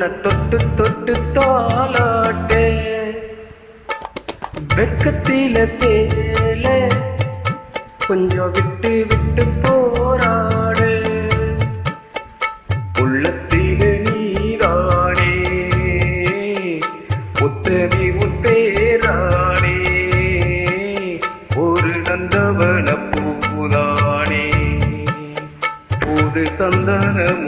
உன்னை தொட்டு தொட்டு தோலாட்டே வெக்கத்தில தேல கொஞ்சம் விட்டு விட்டு போராடு. உள்ளத்தில நீராடே. உத்தவி உத்தேராடே ஒரு நந்தவன பூதானே. புது சந்தனம்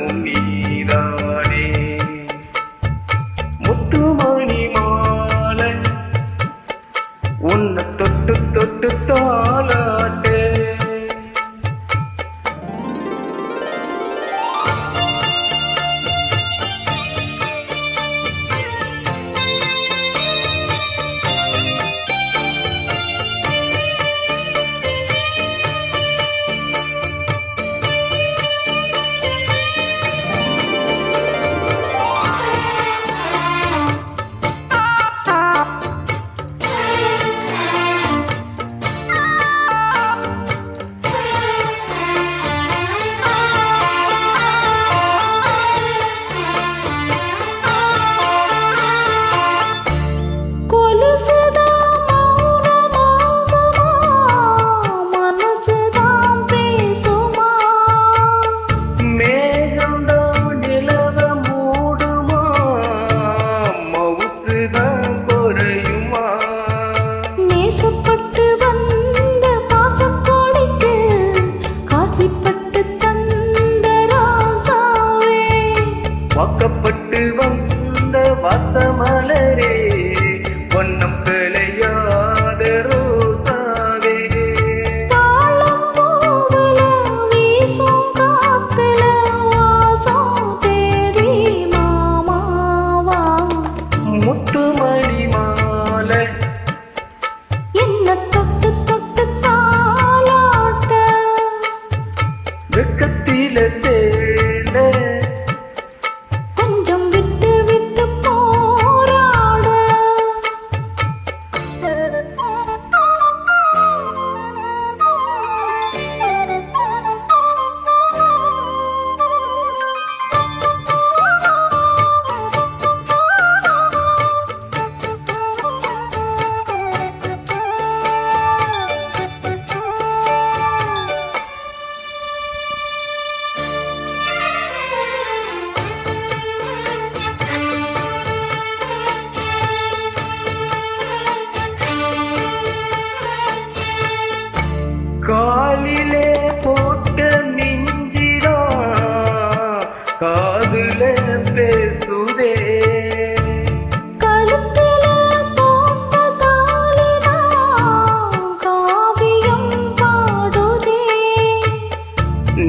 வந்த மலரே.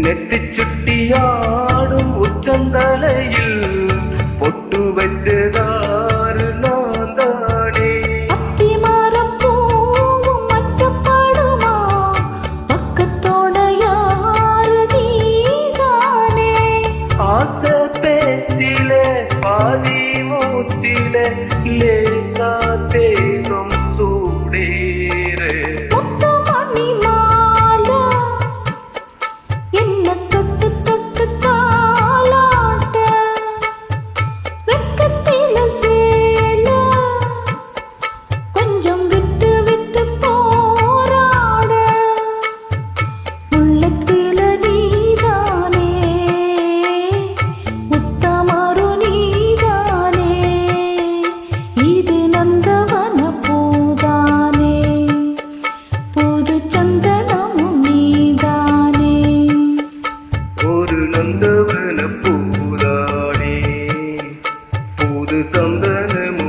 நெத்தி சுட்டியாடும் உச்சந்தலையில் தந்தனமோ